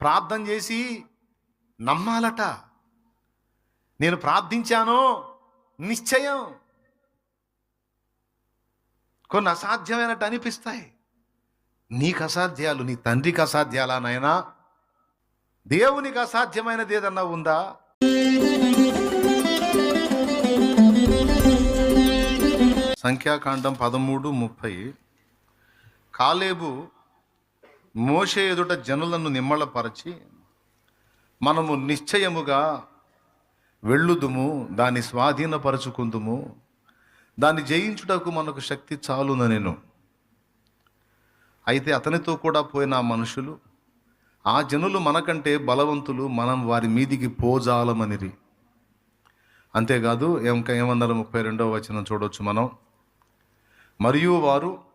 ప్రార్థన చేసి నమ్మాలట. నేను ప్రార్థించాను నిశ్చయం. కొన్ని అసాధ్యమైనట్టు అనిపిస్తాయి. నీకు అసాధ్యాలు నీ తండ్రికి అసాధ్యాలా నాయనా? దేవునికి అసాధ్యమైనది ఏదన్నా ఉందా? సంఖ్యాకాండం పదమూడు ముప్పై. కాలేబు మోసే ఎదుట జనులను నిమ్మళపరచి మనము నిశ్చయముగా వెళ్ళుదుము దాన్ని స్వాధీనపరచుకుందుము దాన్ని జయించుటకు మనకు శక్తి చాలున నేను. అయితే అతనితో కూడా పోయిన ఆ మనుషులు ఆ జనులు మనకంటే బలవంతులు మనం వారి మీదికి పోజాలమనిరి. అంతేకాదు ఇంకా ఏమన్నారు ముప్పై రెండవ వచనం చూడవచ్చు మనం. మరియు వారు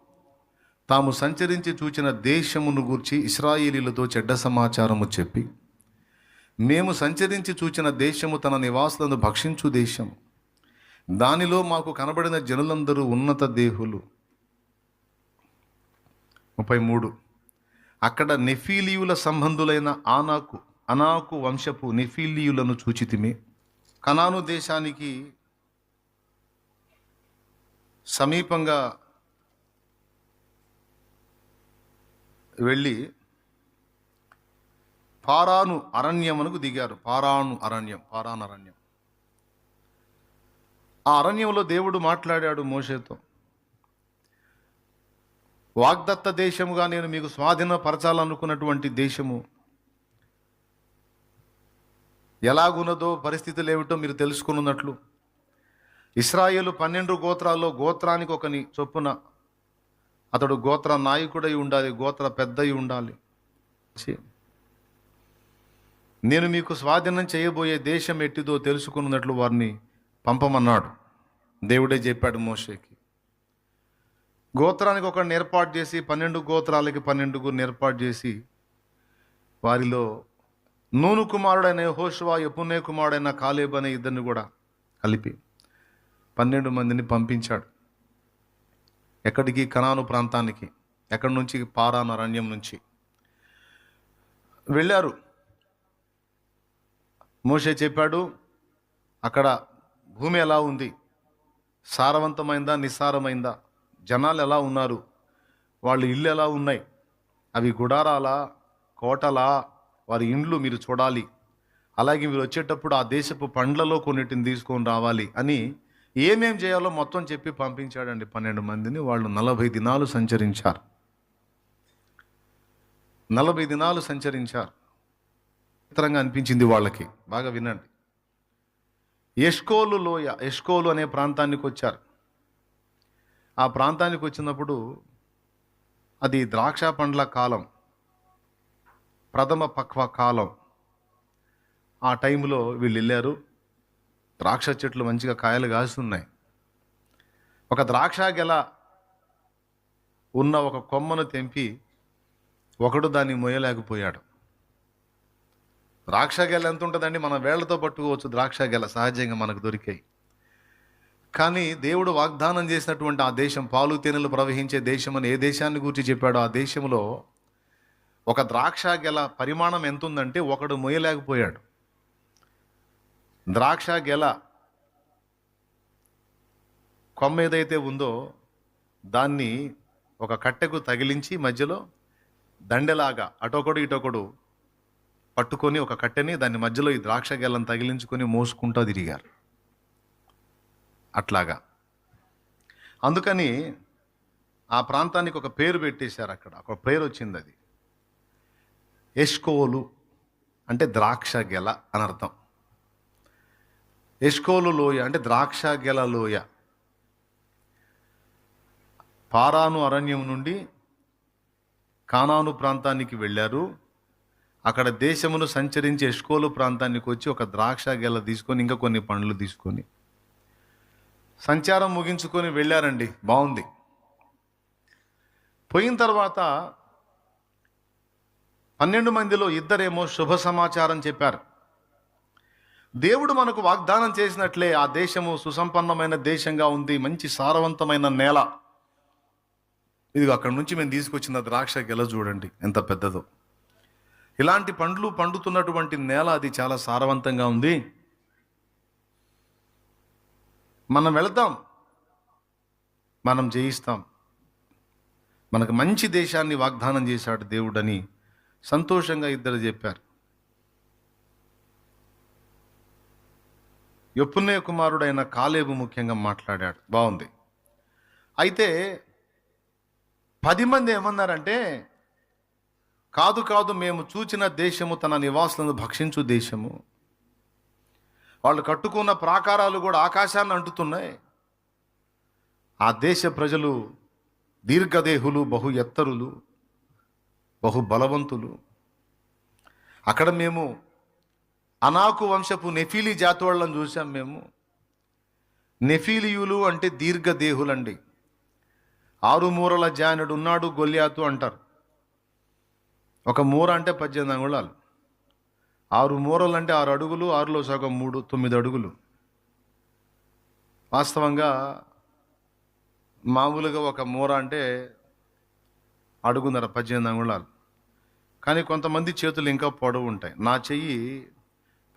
తాము సంచరించి చూచిన దేశమును గూర్చి ఇస్రాయేలీలతో చెడ్డ సమాచారము చెప్పి మేము సంచరించి చూచిన దేశము తన నివాసులను భక్షించు దేశము దానిలో మాకు కనబడిన జనులందరూ ఉన్నత దేహులు. ముప్పై మూడు. అక్కడ నెఫీలియుల సంబంధులైన ఆనాకు అనాకు వంశపు నెఫీలియులను చూచితిమి. కనాను దేశానికి సమీపంగా వెళ్ళి పారాను అరణ్యమునకు దిగారు. పారాను అరణ్యం పారాను అరణ్యం. ఆ అరణ్యంలో దేవుడు మాట్లాడాడు మోషేతో. వాగ్దత్త దేశముగా నేను మీకు స్వాధీనపరచాలనుకున్నటువంటి దేశము ఎలాగున్నదో పరిస్థితులు ఏమిటో మీరు తెలుసుకున్నట్లు. ఇస్రాయేలు పన్నెండు గోత్రాల్లో గోత్రానికి ఒకని చొప్పున అతడు గోత్ర నాయకుడై ఉండాలి గోత్ర పెద్దయి ఉండాలి. నేను మీకు స్వాధీనం చేయబోయే దేశం ఎట్టిదో తెలుసుకున్నట్లు వారిని పంపమన్నాడు. దేవుడే చెప్పాడు మోషేకి. గోత్రానికి ఒకరిని ఏర్పాటు చేసి పన్నెండు గోత్రాలకి పన్నెండుగురిని ఏర్పాటు చేసి వారిలో నూను కుమారుడైన హోషువా ఎపునే కుమారుడైన కాలేబ్ అనే ఇద్దరిని కూడా కలిపి పన్నెండు మందిని పంపించాడు. ఎక్కడికి? కనాను ప్రాంతానికి. ఎక్కడి నుంచి? పారాను అరణ్యం నుంచి. వెళ్ళారు. మోషే చెప్పాడు అక్కడ భూమి ఎలా ఉంది? సారవంతమైందా? నిస్సారమైందా? జనాలు ఎలా ఉన్నారు? వాళ్ళు ఇల్లు ఎలా ఉన్నాయి? అవి గుడారాలా? కోటలా? వారి ఇండ్లు మీరు చూడాలి. అలాగే మీరు వచ్చేటప్పుడు ఆ దేశపు పండ్లలో కొన్నిటిని తీసుకొని రావాలి అని ఏమేం చేయాలో మొత్తం చెప్పి పంపించాడండి పన్నెండు మందిని. వాళ్ళు నలభై దినాలు సంచరించారు. నలభై దినాలు సంచరించారు. చిత్రంగా అనిపించింది వాళ్ళకి. బాగా వినండి. ఎష్కోలు లోయ ఎష్కోలు అనే ప్రాంతానికి వచ్చారు. ఆ ప్రాంతానికి వచ్చినప్పుడు అది ద్రాక్ష పండ్ల కాలం ప్రథమ పక్వ కాలం. ఆ టైంలో వీళ్ళు వెళ్ళారు. ద్రాక్ష చెట్లు మంచిగా కాయలు కాస్తున్నాయి. ఒక ద్రాక్ష గెల ఉన్న ఒక కొమ్మను తెంపి ఒకడు దాన్ని మొయ్యలేకపోయాడు. ద్రాక్ష గెల ఎంత ఉంటుందండి? మనం వేళ్ళతో పట్టుకోవచ్చు ద్రాక్ష గెల సహజంగా మనకు దొరికాయి. కానీ దేవుడు వాగ్దానం చేసినటువంటి ఆ దేశం పాలు తేనెలు ప్రవహించే దేశం అని ఏ దేశాన్ని గురించి చెప్పాడో ఆ దేశంలో ఒక ద్రాక్ష గెల పరిమాణం ఎంత ఉందంటే ఒకడు మొయ్యలేకపోయాడు. ద్రాక్ష గెల కొమ్మ ఏదైతే ఉందో దాన్ని ఒక కట్టెకు తగిలించి మధ్యలో దండెలాగా అటొకడు ఇటొకడు పట్టుకొని ఒక కట్టెని దాని మధ్యలో ఈ ద్రాక్ష గెల్లను తగిలించుకొని మోసుకుంటూ తిరిగారు. అట్లాగా. అందుకని ఆ ప్రాంతానికి ఒక పేరు పెట్టేశారు అక్కడ. ఒక పేరు వచ్చింది అది. ఎష్కోలు అంటే ద్రాక్ష గెల అని అర్థం. ఎష్కోలు లోయ అంటే ద్రాక్ష గెల లోయ. పారాను అరణ్యం నుండి కానాను ప్రాంతానికి వెళ్ళారు. అక్కడ దేశమును సంచరించి ఎష్కోలు ప్రాంతానికి వచ్చి ఒక ద్రాక్ష గెల తీసుకొని ఇంకా కొన్ని పండ్లు తీసుకొని సంచారం ముగించుకొని వెళ్ళారండి. బాగుంది. పోయిన తర్వాత పన్నెండు మందిలో ఇద్దరేమో శుభ సమాచారం చెప్పారు. దేవుడు మనకు వాగ్దానం చేసినట్లే ఆ దేశము సుసంపన్నమైన దేశంగా ఉంది మంచి సారవంతమైన నేల. ఇది అక్కడ నుంచి మేము తీసుకొచ్చిన ద్రాక్ష గెల చూడండి ఎంత పెద్దదో. ఇలాంటి పండ్లు పండుతున్నటువంటి నేల అది చాలా సారవంతంగా ఉంది. మనం వెళదాం మనం జయిస్తాం. మనకు మంచి దేశాన్ని వాగ్దానం చేశాడు దేవుడని సంతోషంగా ఇద్దరు చెప్పారు. ఎప్పునే కుమారుడైన కాలేబు ముఖ్యంగా మాట్లాడాడు. బాగుంది అయితే పది మంది ఏమన్నారంటే కాదు కాదు మేము చూచిన దేశము తన నివాసులను భక్షించు దేశము. వాళ్ళు కట్టుకున్న ప్రాకారాలు కూడా ఆకాశాన్ని అంటుతున్నాయి. ఆ దేశ ప్రజలు దీర్ఘదేహులు బహు ఎత్తరులు బహు బలవంతులు. అక్కడ మేము అనాకు వంశపు నెఫీలి జాతి వాళ్ళని చూసాం మేము. నెఫీలియులు అంటే దీర్ఘదేహులండి. ఆరు మూరల జానుడు ఉన్నాడు గొల్యాతు అంటారు. ఒక మూర అంటే పద్దెనిమిది అంగుళాలు. ఆరు మూరలు అంటే ఆరు అడుగులు ఆరులో సగం మూడు తొమ్మిది అడుగులు. వాస్తవంగా మామూలుగా ఒక మూర అంటే అడుగున్నర పద్దెనిమిది అంగుళాలు. కానీ కొంతమంది చేతులు ఇంకా పొడవు ఉంటాయి. నా చెయ్యి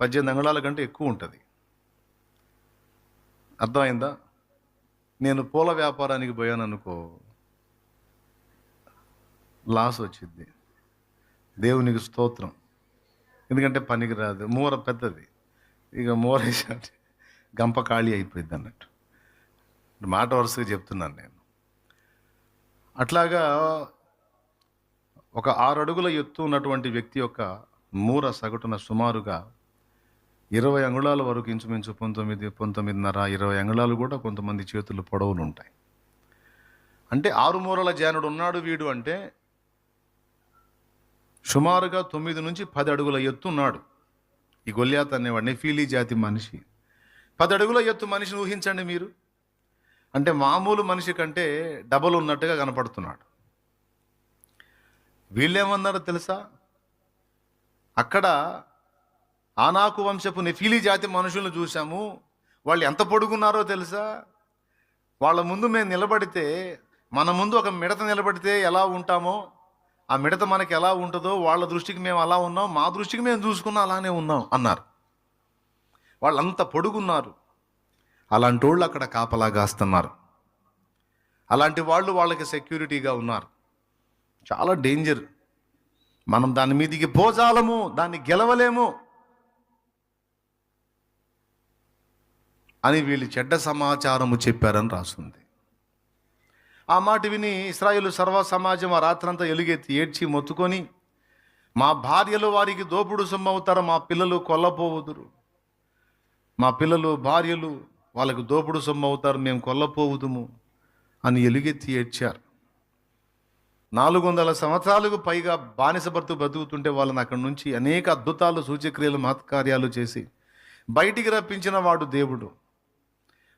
పద్దెనిమిది అంగుళాల కంటే ఎక్కువ ఉంటుంది. అర్థమైందా? నేను పూల వ్యాపారానికి పోయాను అనుకో లాస్ వచ్చింది దేవునికి స్తోత్రం. ఎందుకంటే పనికి రాదు. మూర పెద్దది. ఇక మూర వేసాడు. గంప ఖాళీ అయిపోయింది అన్నట్టు. మాట వరుసగా చెప్తున్నాను నేను. అట్లాగా ఒక ఆరు అడుగుల ఎత్తు ఉన్నటువంటి వ్యక్తి యొక్క మూర సగటున సుమారుగా ఇరవై అంగుళాల వరకు ఇంచుమించు పంతొమ్మిది పంతొమ్మిదిన్నర ఇరవై అంగుళాలు కూడా కొంతమంది చేతులు పొడవులు ఉంటాయి అంటే ఆరుమూరల జానుడు ఉన్నాడు వీడు అంటే సుమారుగా తొమ్మిది నుంచి పది అడుగుల ఎత్తు ఉన్నాడు. ఈ గొల్యాత్ అనేవాడిని ఫీలీ జాతి మనిషి. పది అడుగుల ఎత్తు మనిషిని ఊహించండి మీరు. అంటే మామూలు మనిషి కంటే డబల్ ఉన్నట్టుగా కనపడుతున్నాడు. వీళ్ళేమన్నారో తెలుసా? అక్కడ ఆనాకు వంశపు నెఫీలీ జాతి మనుషులను చూసాము వాళ్ళు ఎంత పొడుగున్నారో తెలుసా? వాళ్ళ ముందు మేము నిలబడితే మన ముందు ఒక మిడత నిలబడితే ఎలా ఉంటామో ఆ మిడత మనకి ఎలా ఉంటుందో వాళ్ళ దృష్టికి మేము అలా ఉన్నాం మా దృష్టికి మేము చూసుకున్నా అలానే ఉన్నాం అన్నారు. వాళ్ళంత పొడుగున్నారు. అలాంటి వాళ్ళు అక్కడ కాపలా కాస్తున్నారు. అలాంటి వాళ్ళు వాళ్ళకి సెక్యూరిటీగా ఉన్నారు. చాలా డేంజర్. మనం దాని మీదికి పోజాలము దాన్ని గెలవలేము. అని వీళ్ళు చెడ్డ సమాచారము చెప్పారని రాస్తుంది ఆ మాట విని ఇస్రాయేలు సర్వ సమాజం ఆ రాత్రంతా ఎలుగెత్తి ఏడ్చి మొత్తుకొని మా భార్యలు వారికి దోపుడు సొమ్మవుతారు మా పిల్లలు కొల్లపోవుదురు. మా పిల్లలు భార్యలు వాళ్ళకు దోపుడు సొమ్మవుతారు మేము కొల్లపోవుదుము అని ఎలుగెత్తి ఏడ్చారు. నాలుగు వందల సంవత్సరాలకు పైగా బానిస భర్తు బతుకుతుంటే వాళ్ళని అక్కడి నుంచి అనేక అద్భుతాలు సూచక్రియలు మహత్కార్యాలు చేసి బయటికి రప్పించిన వాడు దేవుడు.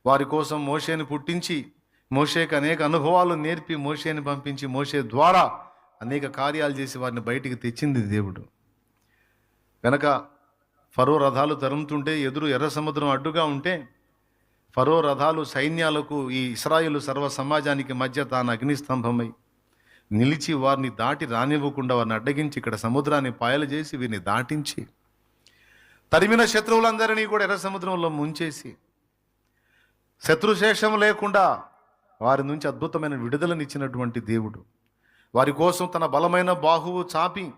వారి కోసం మోషేని పుట్టించి మోషేకి అనేక అనుభవాలు నేర్పి మోషేని పంపించి మోషే ద్వారా అనేక కార్యాలు చేసి వారిని బయటికి తెచ్చింది దేవుడు. వెనక ఫరో రథాలు తరుముతుంటే ఎదురు ఎర్ర సముద్రం అడ్డుగా ఉంటే ఫరో రథాలు సైన్యాలకు ఈ ఇస్రాయిలు సర్వ సమాజానికి మధ్య తాను అగ్నిస్తంభమై నిలిచి వారిని దాటి రానివ్వకుండా వారిని అడ్డగించి ఇక్కడ సముద్రాన్ని పాయలు చేసి వీరిని దాటించి తరిమిన శత్రువులందరినీ కూడా ఎర్ర సముద్రంలో ముంచేసి శత్రుశేషం లేకుండా వారి నుంచి అద్భుతమైన విడుదలనిచ్చినటువంటి దేవుడు. వారి కోసం తన బలమైన బాహువు చాపి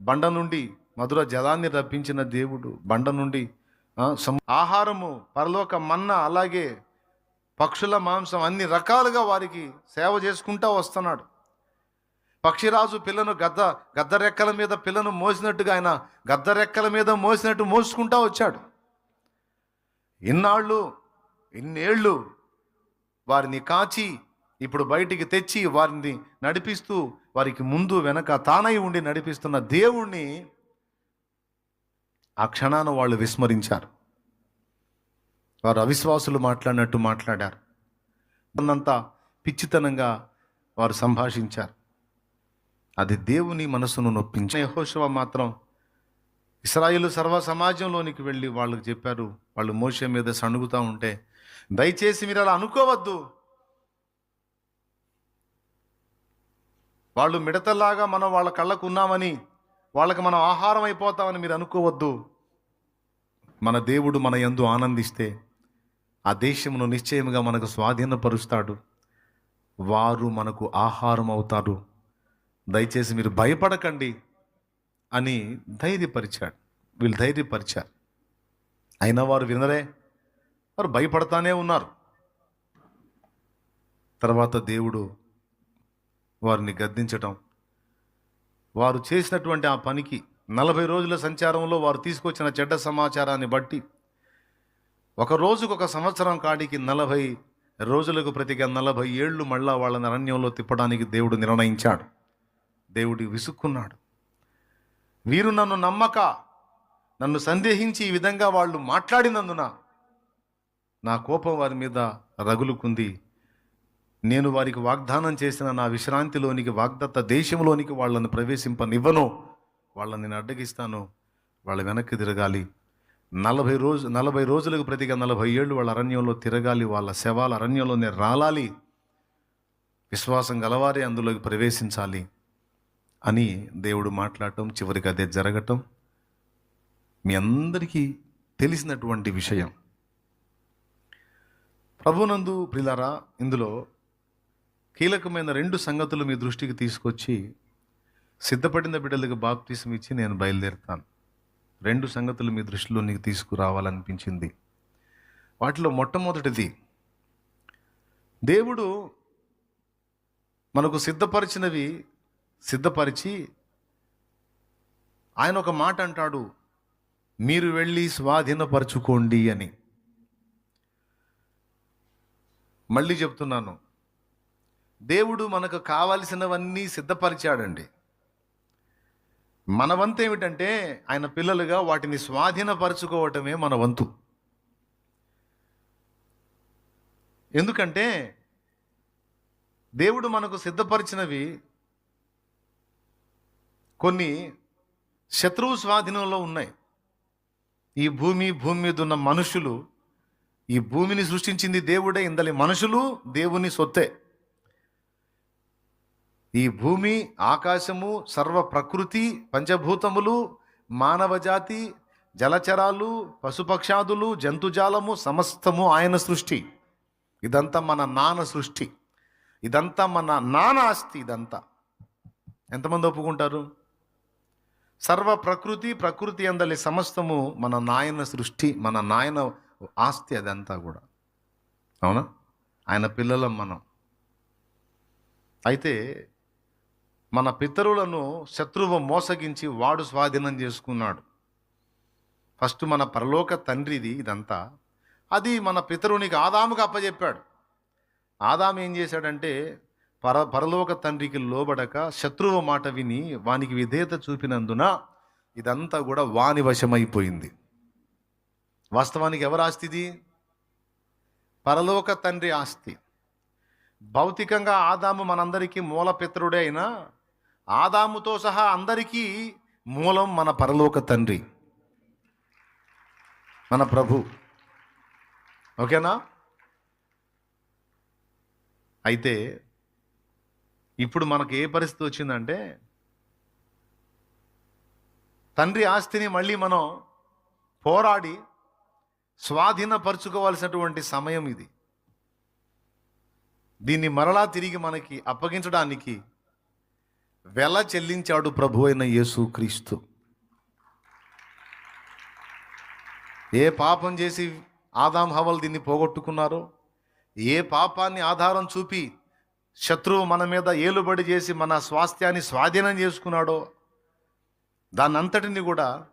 బండ నుండి మధుర జలాన్ని రప్పించిన దేవుడు. బండ నుండి ఆహారము పరలోక మన్న అలాగే పక్షుల మాంసం అన్ని రకాలుగా వారికి సేవ చేసుకుంటా వస్తున్నాడు. పక్షిరాజు పిల్లను గద్ద గద్ద రెక్కల మీద పిల్లను మోసినట్టుగా ఆయన గద్దరెక్కల మీద మోసినట్టు మోసుకుంటా వచ్చాడు. ఇన్నాళ్ళు ఇన్నేళ్ళు వారిని కాచి ఇప్పుడు బయటికి తెచ్చి వారిని నడిపిస్తూ వారికి ముందు వెనక తానై ఉండి నడిపిస్తున్న దేవుణ్ణి ఆ క్షణాన వాళ్ళు విస్మరించారు. వారు అవిశ్వాసులు మాట్లాడినట్టు మాట్లాడారు. అన్నంత పిచ్చితనంగా వారు సంభాషించారు. అది దేవుని మనసును నొప్పించే యెహోషువ మాత్రం ఇస్రాయిల్ సర్వ సమాజంలోనికి వెళ్ళి వాళ్ళకి చెప్పారు. వాళ్ళు మోసే మీద సణుగుతూ ఉంటే దయచేసి మీరు అలా అనుకోవద్దు. వాళ్ళు మిడతల్లాగా మనం వాళ్ళ కళ్ళకు ఉన్నామని వాళ్ళకి మనం ఆహారం అయిపోతామని మీరు అనుకోవద్దు. మన దేవుడు మన ఎందు ఆనందిస్తే ఆ దేశమును నిశ్చయముగా మనకు స్వాధీనపరుస్తాడు. వారు మనకు ఆహారం అవుతారు. దయచేసి మీరు భయపడకండి అని ధైర్యపరిచాడు. వీళ్ళు ధైర్యపరిచారు. అయినా వారు వినరే వారు భయపడతానే ఉన్నారు. తర్వాత దేవుడు వారిని గద్దించటం. వారు చేసినటువంటి ఆ పనికి నలభై రోజుల సంచారంలో వారు తీసుకొచ్చిన చెడ్డ సమాచారాన్ని బట్టి ఒక రోజుకు ఒక సంవత్సరం కాడికి నలభై రోజులకు ప్రతిగా నలభై ఏళ్ళు మళ్ళా వాళ్ళని అరణ్యంలో తిప్పడానికి దేవుడు నిర్ణయించాడు. దేవుడి విసుక్కున్నాడు. వీరు నన్ను నమ్మక నన్ను సందేహించి ఈ విధంగా వాళ్ళు మాట్లాడినందున నా కోపం వారి మీద రగులుకుంది. నేను వారికి వాగ్దానం చేసిన నా విశ్రాంతిలోనికి వాగ్దత్త దేశంలోనికి వాళ్ళని ప్రవేశింపనివ్వను. వాళ్ళని నేను అడ్డగిస్తాను. వాళ్ళ వెనక్కి తిరగాలి. నలభై రోజు నలభై రోజులకు ప్రతిగా నలభై ఏళ్ళు వాళ్ళ అరణ్యంలో తిరగాలి. వాళ్ళ శవాల అరణ్యంలోనే రాలాలి. విశ్వాసం గలవారే అందులోకి ప్రవేశించాలి అని దేవుడు మాట్లాడటం చివరికి అదే జరగటం. మీ అందరికీ తెలిసినటువంటి విషయం. ప్రభునందు ప్రిలారా ఇందులో కీలకమైన రెండు సంగతులు మీ దృష్టికి తీసుకొచ్చి సిద్ధపడిన బిడ్డలకు బాప్తీసం ఇచ్చి నేను బయలుదేరుతాను. రెండు సంగతులు మీ దృష్టిలో నీకు తీసుకురావాలనిపించింది. వాటిలో మొట్టమొదటిది దేవుడు మనకు సిద్ధపరిచినవి సిద్ధపరిచి ఆయన ఒక మాట అంటాడు మీరు వెళ్ళి స్వాధీనపరచుకోండి అని. మళ్ళీ చెప్తున్నాను. దేవుడు మనకు కావలసినవన్నీ సిద్ధపరిచాడండి. మన వంతు ఏమిటంటే ఆయన పిల్లలుగా వాటిని స్వాధీనపరచుకోవటమే మన వంతు. ఎందుకంటే దేవుడు మనకు సిద్ధపరిచినవి కొన్ని శత్రువు స్వాధీనంలో ఉన్నాయి. ఈ భూమి భూమి మీద ఉన్న మనుషులు ఈ భూమిని సృష్టించింది దేవుడే ఇందలి మనుషులు దేవుని సొత్తే. ఈ భూమి ఆకాశము సర్వ ప్రకృతి పంచభూతములు మానవజాతి జలచరాలు పశుపక్షాదులు జంతుజాలము సమస్తము ఆయన సృష్టి. ఇదంతా మన నాన్న సృష్టి. ఇదంతా మన నాన్న ఆస్తి ఇదంతా. ఎంతమంది ఒప్పుకుంటారు? సర్వ ప్రకృతి ప్రకృతి అందలి సమస్తము మన నాయన సృష్టి మన నాయన ఆస్తి అదంతా కూడా. అవునా? ఆయన పిల్లలం మనం. అయితే మన పితరులను శత్రువు మోసగించి వాడు స్వాధీనం చేసుకున్నాడు. ఫస్ట్ మన పరలోక తండ్రిది ఇదంతా. అది మన పితరునికి ఆదాముగా అప్పచెప్పాడు ఆదాము ఏం చేశాడంటే పర పరలోక తండ్రికి లోబడక శత్రువు మాట విని వానికి విధేయత చూపినందున ఇదంతా కూడా వాని వశమైపోయింది. వాస్తవానికి ఎవరు ఆస్తిది పరలోక తండ్రి ఆస్తి. భౌతికంగా ఆదాము మనందరికీ మూల పితరుడే అయినా ఆదాముతో సహా అందరికీ మూలం మన పరలోక తండ్రి. మన ప్రభు. ఓకేనా? అయితే ఇప్పుడు మనకు ఏ పరిస్థితి వచ్చిందంటే తండ్రి ఆస్తిని మళ్ళీ మనం పోరాడి స్వాధీనపరచుకోవాల్సినటువంటి సమయం ఇది. దీన్ని మరలా తిరిగి మనకి అప్పగించడానికి వెల చెల్లించాడు ప్రభు అయిన యేసు క్రీస్తు. ఏ పాపం చేసి ఆదాం హవల్ దీన్ని పోగొట్టుకున్నారో ఏ పాపాన్ని ఆధారం చూపి శత్రువు మన మీద ఏలుబడి చేసి మన స్వాస్థ్యాన్ని స్వాధీనం చేసుకున్నాడో దాన్నంతటిని కూడా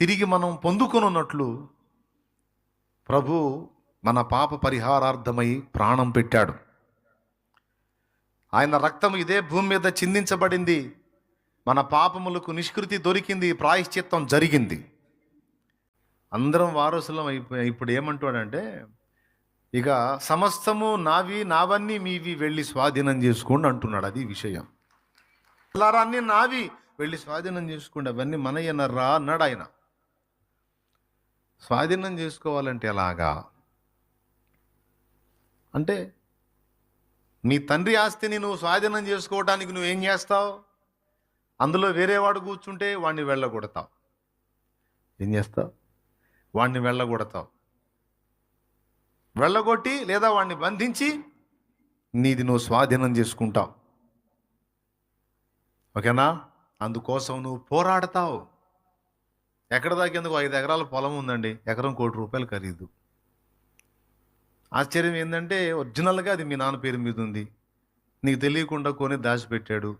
తిరిగి మనం పొందుకునున్నట్లు ప్రభు మన పాప పరిహారార్థమై ప్రాణం పెట్టాడు. ఆయన రక్తం ఇదే భూమి మీద చిందించబడింది. మన పాపములకు నిష్కృతి దొరికింది ప్రాయశ్చిత్తం జరిగింది. అందరం వారసులం అయిపోయి ఇప్పుడు ఏమంటాడంటే ఇక సమస్తము నావి నావన్నీ మీవి వెళ్ళి స్వాధీనం చేసుకోండి అంటున్నాడు అది విషయం. అలారా అన్నీ నావి వెళ్ళి స్వాధీనం చేసుకోండి అవన్నీ మనయ్యనర్రా అన్నాడు ఆయన. స్వాధీనం చేసుకోవాలంటే ఎలాగా? అంటే నీ తండ్రి ఆస్తిని నువ్వు స్వాధీనం చేసుకోవడానికి నువ్వేం చేస్తావు? అందులో వేరే వాడు కూర్చుంటే వాడిని వెళ్ళగొడతావు. ఏం చేస్తావు? వాడిని వెళ్ళగొడతావు. వెళ్ళగొట్టి లేదా వాడిని బంధించి నీది నువ్వు స్వాధీనం చేసుకుంటావు. ఓకేనా? అందుకోసం నువ్వు పోరాడతావు. ఎక్కడ దాకేందుకు ఐదు ఎకరాల పొలం ఉందండి? ఎకరం కోటి రూపాయలు ఖరీదు. ఆశ్చర్యం ఏంటంటే ఒరిజినల్గా అది మీ నాన్న పేరు మీద ఉంది. నీకు తెలియకుండా కొని దాచిపెట్టాడు.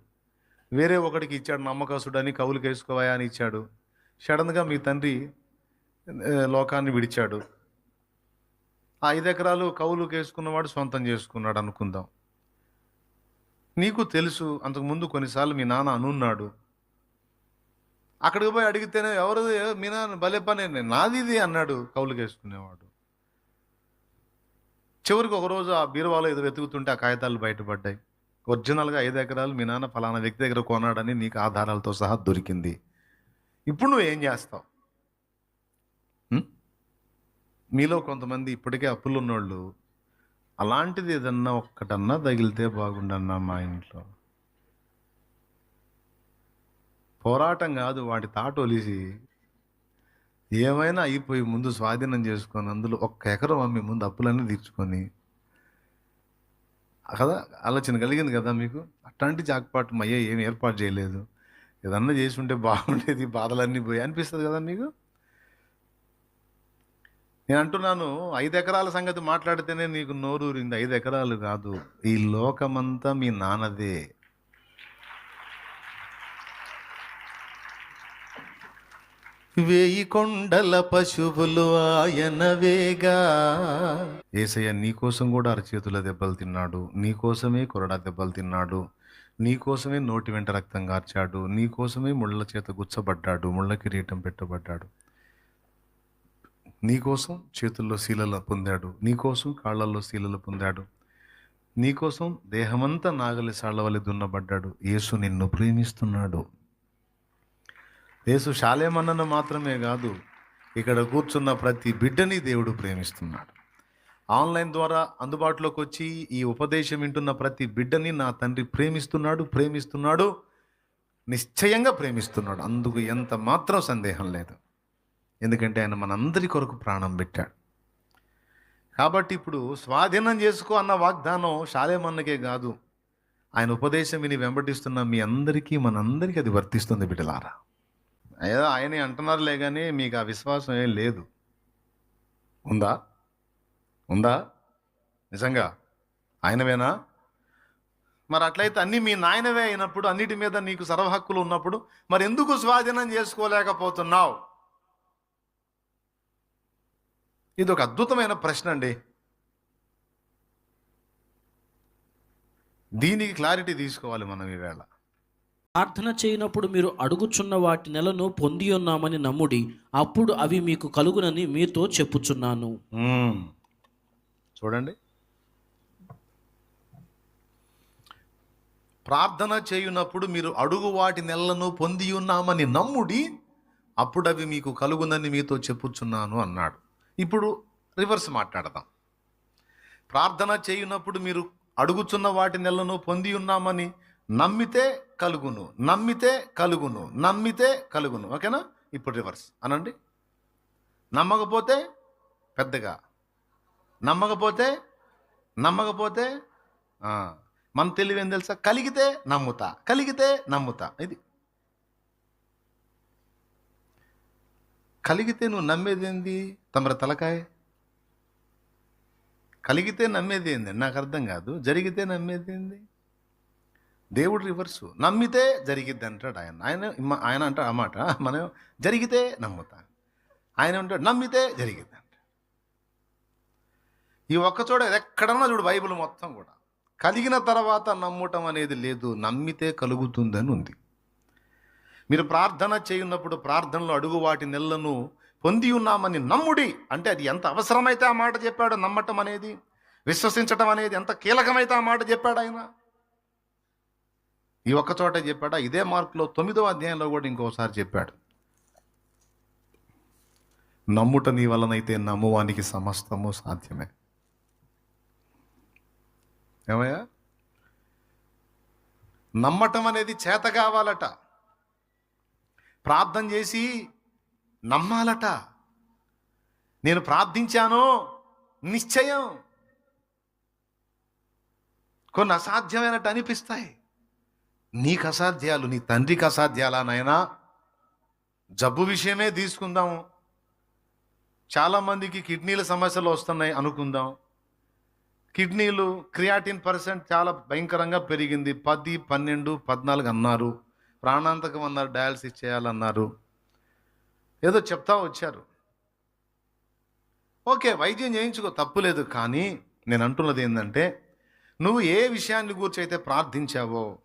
వేరే ఒకడికి ఇచ్చాడు నమ్మకసుడని కవులకు వేసుకోవా అని ఇచ్చాడు. సడన్గా మీ తండ్రి లోకాన్ని విడిచాడు. ఆ ఐదు ఎకరాలు కవులు వేసుకున్నవాడు సొంతం చేసుకున్నాడు అనుకుందాం. నీకు తెలుసు అంతకుముందు కొన్నిసార్లు మీ నాన్న అనున్నాడు. అక్కడికి పోయి అడిగితేనే ఎవరు మీనా భలే పని నాది ఇది అన్నాడు కౌలు కేసుకునేవాడు చివరికి ఒకరోజు ఆ బీరువాలో ఏదో వెతుకుతుంటే ఆ కాగితాలు బయటపడ్డాయి. ఒరిజినల్గా ఐదు ఎకరాలు మీ నాన్న ఫలానా వ్యక్తి దగ్గర కొన్నాడని నీకు ఆధారాలతో సహా దొరికింది. ఇప్పుడు నువ్వు ఏం చేస్తావు? మీలో కొంతమంది ఇప్పటికే అప్పులు ఉన్నోళ్ళు అలాంటిది ఏదన్నా ఒక్కటన్నా తగిలితే బాగుండన్నా మా ఇంట్లో. పోరాటం కాదు వాటి తాటొలిసి ఏమైనా అయిపోయి ముందు స్వాధీనం చేసుకొని అందులో ఒక్క ఎకరం అమ్మి ముందు అప్పులన్నీ తీర్చుకొని కదా? ఆలోచన కలిగింది కదా మీకు? అట్లాంటి జాక్పాటు మయ్య ఏం ఏర్పాటు చేయలేదు. ఏదన్నా చేసి ఉంటే బాగుండేది బాధలన్నీ పోయి అనిపిస్తుంది కదా మీకు? నేను అంటున్నాను ఐదు ఎకరాల సంగతి మాట్లాడితేనే నీకు నోరూరింది. ఐదు ఎకరాలు కాదు ఈ లోకమంతా మీ నాన్నదే. వేయి కొండల పశువులు ఆయనవేగా ఏసయ్య నీకోసం కూడా అరచేతుల దెబ్బలు తిన్నాడు. నీకోసమే కొరడా దెబ్బలు తిన్నాడు. నీకోసమే నోటి వెంట రక్తం కార్చాడు. నీకోసమే ముళ్ళ చేత గుచ్చబడ్డాడు. ముళ్ళ కిరీటం పెట్టబడ్డాడు. నీకోసం చేతుల్లో శీలలు పొందాడు. నీకోసం కాళ్ళల్లో శీలలు పొందాడు. నీకోసం దేహమంతా నాగలి సాళ్ళవలి దున్నబడ్డాడు. యేసు నిన్ను ప్రేమిస్తున్నాడు. యేసు శాలేమన్నను మాత్రమే కాదు ఇక్కడ కూర్చున్న ప్రతి బిడ్డని దేవుడు ప్రేమిస్తున్నాడు. ఆన్లైన్ ద్వారా అందుబాటులోకి వచ్చి ఈ ఉపదేశం వింటున్న ప్రతి బిడ్డని నా తండ్రి ప్రేమిస్తున్నాడు ప్రేమిస్తున్నాడు నిశ్చయంగా ప్రేమిస్తున్నాడు. అందుకు ఎంత మాత్రం సందేహం లేదు. ఎందుకంటే ఆయన మనందరి కొరకు ప్రాణం పెట్టాడు. కాబట్టి ఇప్పుడు స్వాధీనం చేసుకో అన్న వాగ్దానం శాలేమన్నకే కాదు. ఆయన ఉపదేశం విని వెంబడిస్తున్న మీ అందరికీ మనందరికీ అది వర్తిస్తుంది బిడ్డలారా. ఏదో ఆయనే అంటున్నారులే కానీ మీకు ఆ విశ్వాసం ఏం లేదు. ఉందా? ఉందా? నిజంగా? ఆయనవేనా? మరి అట్లయితే అన్నీ మీ నాయనవే అయినప్పుడు అన్నిటి మీద నీకు సర్వహక్కులు ఉన్నప్పుడు మరి ఎందుకు స్వాధీనం చేసుకోలేకపోతున్నావు? ఇది ఒక అద్భుతమైన ప్రశ్న అండి. దీనికి క్లారిటీ తీసుకోవాలి మనం ఈవేళ. ప్రార్థన చేయనప్పుడు మీరు అడుగుచున్న వాటి నెలను పొంది ఉన్నామని నమ్ముడి అప్పుడు అవి మీకు కలుగునని మీతో చెప్పుచున్నాను. చూడండి. ప్రార్థన చేయునప్పుడు మీరు అడుగు వాటి నెలలను పొంది ఉన్నామని నమ్ముడి అప్పుడు అవి మీకు కలుగునని మీతో చెప్పుచున్నాను అన్నాడు. ఇప్పుడు రివర్స్ మాట్లాడదాం. ప్రార్థన చేయునప్పుడు మీరు అడుగుచున్న వాటి నెలను పొంది ఉన్నామని నమ్మితే కలుగును నమ్మితే కలుగును నమ్మితే కలుగును. ఓకేనా? ఇప్పుడు రివర్స్. అనండి. నమ్మకపోతే పెద్దగా. నమ్మకపోతే నమ్మకపోతే మన తెలివి ఏం తెలుసా? కలిగితే నమ్ముతా. కలిగితే నమ్ముతా. ఇది. కలిగితే నువ్వు నమ్మేది ఏంది? తమర తలకాయ. కలిగితే నమ్మేది ఏంది? నాకు అర్థం కాదు. జరిగితే నమ్మేది ఏంది? దేవుడు రివర్సు నమ్మితే జరిగిద్ది అంటాడు ఆయన. ఆయన ఆయన అంటాడు అన్నమాట మనం జరిగితే నమ్ముతా. ఆయన ఉంటాడు నమ్మితే జరిగిద్ది అంట ఈ ఒక్కచోట ఎక్కడన్నా చూడు బైబిల్ మొత్తం కూడా. కలిగిన తర్వాత నమ్మటం అనేది లేదు నమ్మితే కలుగుతుందని ఉంది. మీరు ప్రార్థన చేయున్నప్పుడు ప్రార్థనలో అడుగు వాటి నెలలను పొంది ఉన్నామని నమ్ముడి అంటే అది ఎంత అవసరమైతే ఆ మాట చెప్పాడు నమ్మటం అనేది విశ్వసించటం అనేది ఎంత కీలకమైతే ఆ మాట చెప్పాడు ఆయన. ఈ ఒక్క చోట చెప్పాడా? ఇదే మార్కులో తొమ్మిదో అధ్యాయంలో కూడా ఇంకోసారి చెప్పాడు. నమ్ముట నీ వలనైతే నమ్మువానికి సమస్తము సాధ్యమే. ఏమయ్యా? నమ్మటం అనేది చేత కావాలట. ప్రార్థన చేసి నమ్మాలట. నేను ప్రార్థించాను? నిశ్చయం. కొన్ని అసాధ్యమైనట్టు అనిపిస్తాయి. నీకు అసాధ్యాలు నీ తండ్రికి అసాధ్యాలా నాయనా జబ్బు విషయమే తీసుకుందాము చాలామందికి కిడ్నీల సమస్యలు వస్తున్నాయి అనుకుందాం. కిడ్నీలు క్రియాటిన్ పర్సెంట్ చాలా భయంకరంగా పెరిగింది. పది పన్నెండు పద్నాలుగు అన్నారు. ప్రాణాంతకం అన్నారు డయాలసిస్ చేయాలన్నారు. ఏదో చెప్తా వచ్చారు. ఓకే వైద్యం చేయించుకో తప్పులేదు కానీ నేను అంటున్నది ఏంటంటే నువ్వు ఏ విషయాన్ని గురించి అయితే ప్రార్థించావో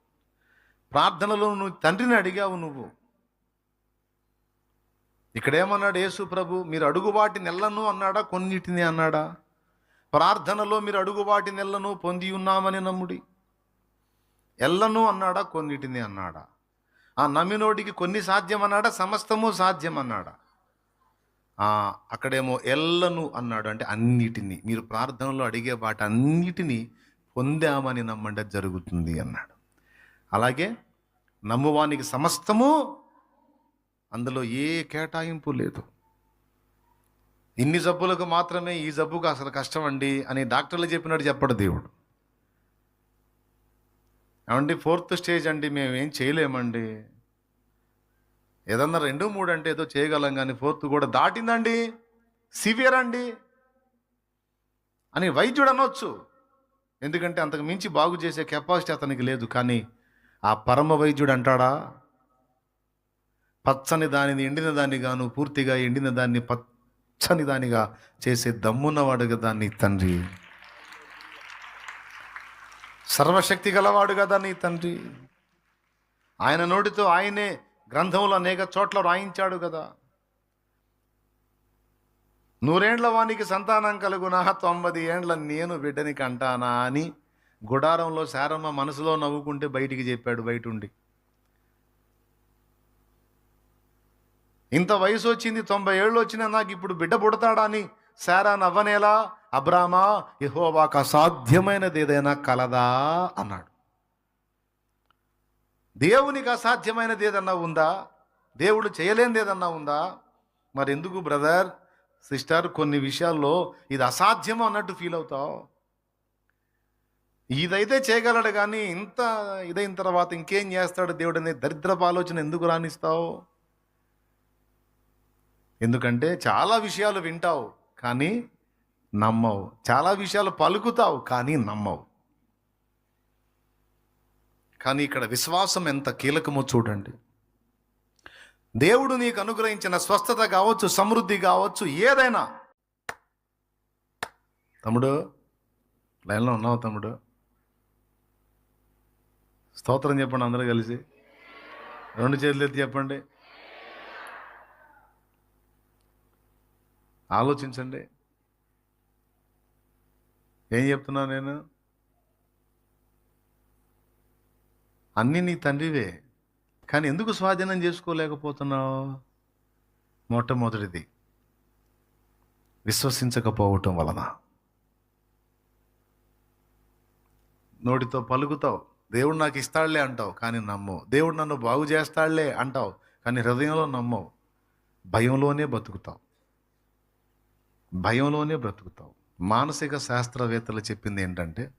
ప్రార్థనలో నువ్వు తండ్రిని అడిగావు నువ్వు. ఇక్కడేమన్నాడు యేసు ప్రభు? మీరు అడుగువాటి నెల్లను అన్నాడా? కొన్నిటిని అన్నాడా? ప్రార్థనలో మీరు అడుగువాటి నెల్లను పొంది ఉన్నామని నమ్ముడి. ఎల్లను అన్నాడా? కొన్నిటిని అన్నాడా? ఆ నమ్మినోడికి కొన్ని సాధ్యం అన్నాడా? సమస్తము సాధ్యం అన్నాడా? అక్కడేమో ఎల్లను అన్నాడు. అంటే అన్నిటినీ. మీరు ప్రార్థనలో అడిగే వాటి అన్నిటినీ పొందామని నమ్మండి జరుగుతుంది అన్నాడు. అలాగే నమ్మువానికి సమస్తము అందులో ఏ కేటాయింపు లేదు. ఇన్ని జబ్బులకు మాత్రమే ఈ జబ్బుకు అసలు కష్టం అండి అని డాక్టర్లు చెప్పినట్టు చెప్పడు దేవుడు. ఏమండి ఫోర్త్ స్టేజ్ అండి మేము ఏం చేయలేమండి. ఏదన్నా రెండు మూడు అంటే ఏదో చేయగలం కానీ ఫోర్త్ కూడా దాటిందండి. సివియర్ అండి. అని వైద్యుడు అనొచ్చు. ఎందుకంటే అంతకు మించి బాగు చేసే కెపాసిటీ అతనికి లేదు కానీ ఆ పరమ వైద్యుడు అంటాడా? పచ్చని దానిని ఎండిన దాన్ని గాను పూర్తిగా ఎండిన దాన్ని పచ్చని దానిగా చేసే దమ్మున్నవాడు కదా నీ తండ్రి. సర్వశక్తి గలవాడు కదా నీ తండ్రి. ఆయన నోటితో ఆయనే గ్రంథంలో అనేక చోట్ల రాయించాడు కదా. నూరేండ్ల వానికి సంతానం కలుగునా తొంభై ఏండ్ల నేను బిడ్డని కంటానా అని గుడారంలో శారమ్మ మనసులో నవ్వుకుంటే బయటికి చెప్పాడు బయట ఉండి ఇంత వయసు వచ్చింది తొంభై ఏళ్ళు వచ్చినా నాకు ఇప్పుడు బిడ్డ పుడతాడా అని శారా నవ్వనేలా అబ్రామా యెహోవాకు అసాధ్యమైనది ఏదైనా కలదా? అన్నాడు. దేవునికి అసాధ్యమైనది ఏదన్నా ఉందా? దేవుడు చేయలేనిది ఏదన్నా ఉందా? మరి ఎందుకు బ్రదర్ సిస్టర్ కొన్ని విషయాల్లో ఇది అసాధ్యం అన్నట్టు ఫీల్ అవుతావు. ఇదైతే చేయగలడు కానీ ఇంత ఇదైన తర్వాత ఇంకేం చేస్తాడు దేవుడు అనే దరిద్రపు ఆలోచన ఎందుకు రాణిస్తావు ఎందుకంటే చాలా విషయాలు వింటావు కానీ నమ్మవు. చాలా విషయాలు పలుకుతావు కానీ నమ్మవు. కానీ ఇక్కడ విశ్వాసం ఎంత కీలకమో చూడండి. దేవుడు నీకు అనుగ్రహించిన స్వస్థత కావచ్చు సమృద్ధి కావచ్చు ఏదైనా. తమ్ముడు లైన్లో ఉన్నావు తమ్ముడు? స్తోత్రం చెప్పండి అందరూ కలిసి. రెండు చేతులు ఎత్తి చెప్పండి. ఆలోచించండి. ఏం చెప్తున్నా నేను? అన్నీ నీ తండ్రివే కానీ ఎందుకు స్వాధీనం చేసుకోలేకపోతున్నావు? మొట్టమొదటిది విశ్వసించకపోవటం వలన. నోటితో పలుకుతావు. దేవుడు నాకు ఇస్తాడులే అంటావు కానీ నమ్మవు. దేవుడు నన్ను బాగు చేస్తాడులే అంటావు కానీ హృదయంలో నమ్మవు. భయంలోనే బతుకుతావు భయంలోనే బ్రతుకుతావు. మానసిక శాస్త్రవేత్తలు చెప్పింది ఏంటంటే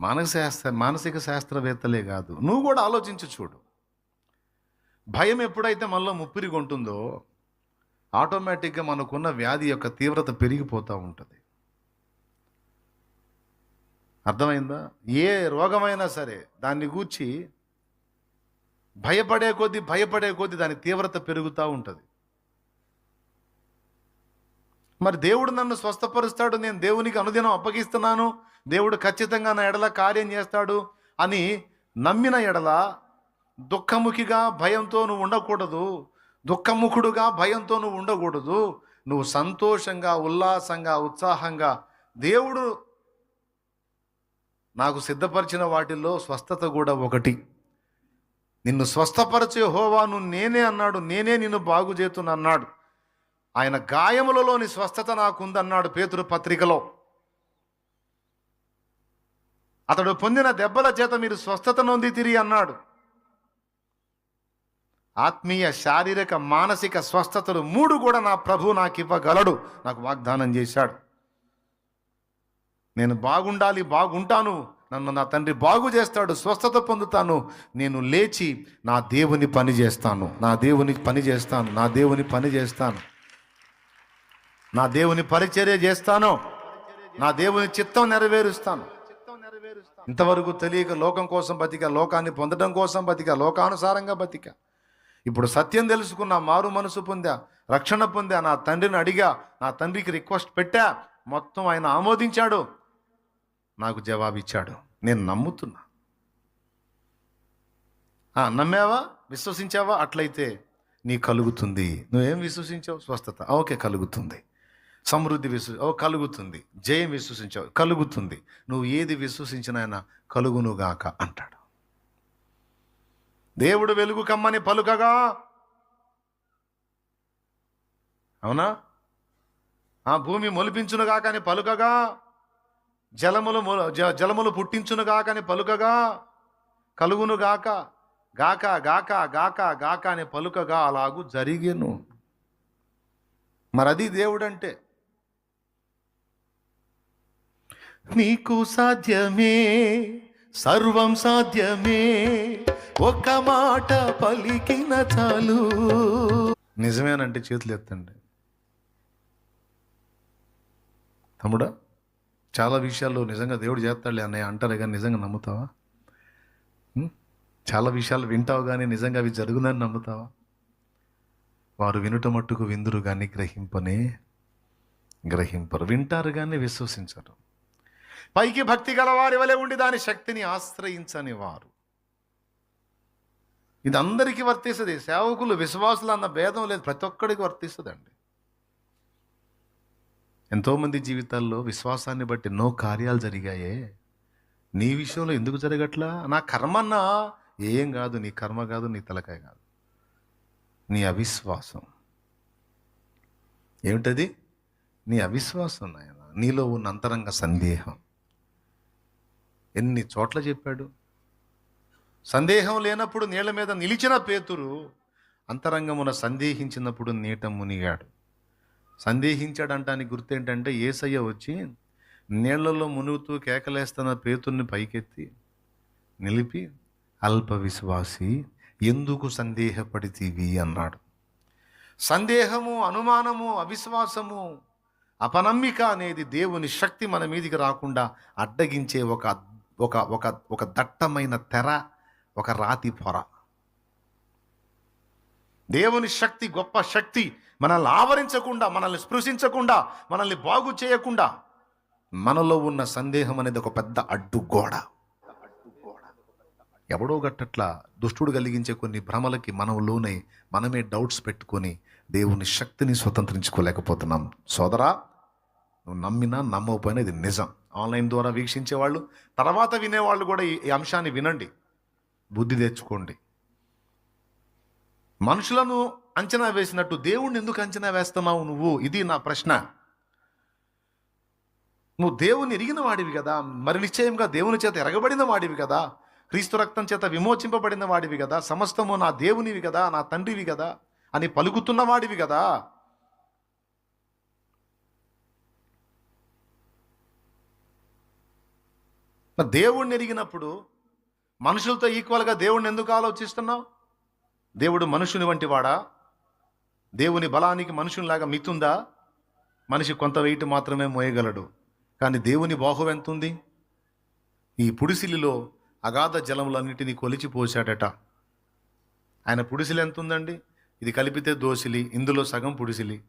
మానసిక శాస్త్ర మానసిక శాస్త్రవేత్తలే కాదు నువ్వు కూడా ఆలోచించి చూడు. భయం ఎప్పుడైతే మనలో ముప్పిరి ఉంటుందో ఆటోమేటిక్గా మనకున్న వ్యాధి యొక్క తీవ్రత పెరిగిపోతూ ఉంటుంది. అర్థమైందా? ఏ రోగమైనా సరే దాన్ని గూర్చి భయపడే కొద్దీ భయపడే కొద్దీ దాని తీవ్రత పెరుగుతూ ఉంటుంది. మరి దేవుడు నన్ను స్వస్థపరుస్తాడు నేను దేవునికి అనుదినం అప్పగిస్తున్నాను దేవుడు ఖచ్చితంగా నా ఎడల కార్యం చేస్తాడు అని నమ్మిన ఎడల దుఃఖముఖిగా భయంతో నువ్వు ఉండకూడదు దుఃఖముఖుడుగా భయంతో నువ్వు ఉండకూడదు నువ్వు సంతోషంగా ఉల్లాసంగా ఉత్సాహంగా దేవుడు నాకు సిద్ధపరిచిన వాటిల్లో స్వస్థత కూడా ఒకటి. నిన్ను స్వస్థపరిచే హోవాను నేనే అన్నాడు నేనే నిన్ను బాగు చేతును అన్నాడు. ఆయన గాయములలోని స్వస్థత నాకుందన్నాడు పేతురు పత్రికలో. అతడు పొందిన దెబ్బల చేత మీరు స్వస్థత నొంది తిరిగి అన్నాడు. ఆత్మీయ శారీరక మానసిక స్వస్థతలు మూడు కూడా నా ప్రభు నాకు ఇవ్వగలడు నాకు వాగ్దానం చేశాడు. నేను బాగుండాలి బాగుంటాను. నన్ను నా తండ్రి బాగు చేస్తాడు స్వస్థత పొందుతాను. నేను లేచి నా దేవుని పని చేస్తాను. నా దేవుని పని చేస్తాను. నా దేవుని పని చేస్తాను. నా దేవుని పరిచర్య చేస్తాను. నా దేవుని చిత్తం నెరవేరుస్తాను. ఇంతవరకు తెలియక లోకం కోసం బతిక లోకాన్ని పొందడం కోసం బతిక లోకానుసారంగా బతిక. ఇప్పుడు సత్యం తెలుసుకున్నా మారు మనసు పొందా రక్షణ పొందా నా తండ్రిని అడిగా నా తండ్రికి రిక్వెస్ట్ పెట్టా మొత్తం ఆయన ఆమోదించాడు. నాకు జవాబిచ్చాడు. నేను నమ్ముతున్నా. నమ్మావా? విశ్వసించావా? అట్లయితే నీ కలుగుతుంది. నువ్వేం విశ్వసించావు? స్వస్థత. ఓకే కలుగుతుంది. సమృద్ధి విశ్వ ఓ కలుగుతుంది. జయం విశ్వసించావు. కలుగుతుంది. నువ్వు ఏది విశ్వసించిన కలుగునుగాక అంటాడు. దేవుడు వెలుగు కమ్మని పలుకగా. అవునా? ఆ భూమి మొలిపించునుగాక అని పలుకగా. జలములు జలములు పుట్టించునుగాక అని పలుకగా కలుగునుగాక గాక గాక గాక గాక అని పలుకగా అలాగూ జరిగేను. మరి అది దేవుడంటే నీకు సాధ్యమే సర్వం సాధ్యమే ఒక్క మాట పలికిన చాలు. నిజమేనంటే చేతులు ఎత్తండి. తమ్ముడా? చాలా విషయాల్లో నిజంగా దేవుడు చేస్తాడులే అన్నయ్య అంటారు కానీ నిజంగా నమ్ముతావా? చాలా విషయాలు వింటావు కానీ నిజంగా అవి జరుగునని నమ్ముతావా? వారు వినుట మట్టుకు విందురు కానీ గ్రహింపనే గ్రహింపరు. వింటారు కానీ విశ్వసించరు. పైకి భక్తి గలవారి వలె ఉండి దాని శక్తిని ఆశ్రయించని వారు. ఇది అందరికీ వర్తిస్తుంది. సేవకులు విశ్వాసులు అన్న భేదం లేదు. ప్రతి ఒక్కడికి వర్తిస్తుందండి. ఎంతోమంది జీవితాల్లో విశ్వాసాన్ని బట్టి ఎన్నో కార్యాలు జరిగాయే. నీ విషయంలో ఎందుకు జరగట్లా? నా కర్మన్నా? ఏం కాదు నీ కర్మ కాదు నీ తలకాయ కాదు. నీ అవిశ్వాసం. ఏమిటది? నీ అవిశ్వాసం నాయన. నీలో ఉన్న అంతరంగ సందేహం. ఎన్ని చోట్ల చెప్పాడు? సందేహం లేనప్పుడు నీళ్ళ మీద నిలిచిన పేతురు అంతరంగమున సందేహించినప్పుడు నీట మునిగాడు. సందేహించాడంటానికి గుర్తేంటంటే ఏసయ్య వచ్చి నీళ్ళలో మునుగుతూ కేకలేస్తున్న పేతుర్ని పైకెత్తి నిలిపి అల్ప విశ్వాసి ఎందుకు సందేహపడితీవి? అన్నాడు. సందేహము అనుమానము అవిశ్వాసము అపనమ్మిక అనేది దేవుని శక్తి మన మీదికి రాకుండా అడ్డగించే ఒక ఒక ఒక ఒక దట్టమైన తెర ఒక రాతి పొర. దేవుని శక్తి గొప్ప శక్తి మనల్ని ఆవరించకుండా మనల్ని స్పృశించకుండా మనల్ని బాగు చేయకుండా మనలో ఉన్న సందేహం అనేది ఒక పెద్ద అడ్డుగోడ. ఎవడో గట్టట్లా దుష్టుడు కలిగించే కొన్ని భ్రమలకి మనంలోనే మనమే డౌట్స్ పెట్టుకొని దేవుని శక్తిని స్వతంత్రించుకోలేకపోతున్నాం. సోదరా నువ్వు నమ్మినా నమ్మకపోయినా ఇది నిజం. ఆన్లైన్ ద్వారా వీక్షించే వాళ్ళు తర్వాత వినేవాళ్ళు కూడా ఈ అంశాన్ని వినండి. బుద్ధి తెచ్చుకోండి. మనుషులను అంచనా వేసినట్టు దేవుణ్ణి ఎందుకు అంచనా వేస్తున్నావు నువ్వు? ఇది నా ప్రశ్న. నువ్వు దేవుని ఎరిగిన వాడివి కదా మరి నిశ్చయంగా దేవుని చేత ఎరగబడిన వాడివి కదా క్రీస్తు రక్తం చేత విమోచింపబడిన వాడివి కదా సమస్తము నా దేవునివి కదా నా తండ్రివి కదా అని పలుకుతున్న వాడివి కదా. దేవుణ్ణి ఎరిగినప్పుడు మనుషులతో ఈక్వల్గా దేవుణ్ణి ఎందుకు ఆలోచిస్తున్నావు? దేవుడు మనుషుని వంటి వాడా? దేవుని బలానికి మనుషునిలాగా మితుందా మనిషి కొంత వెయిట్ మాత్రమే మోయగలడు. కానీ దేవుని బాహు ఎంతుంది? ఈ పుడిసిలిలో అగాధ జలములన్నిటినీ కొలిచిపోశాడట ఆయన పుడిసిలి ఎంత ఉందండి ఇది కలిపితే దోసిలి ఇందులో సగం పుడిసిలి.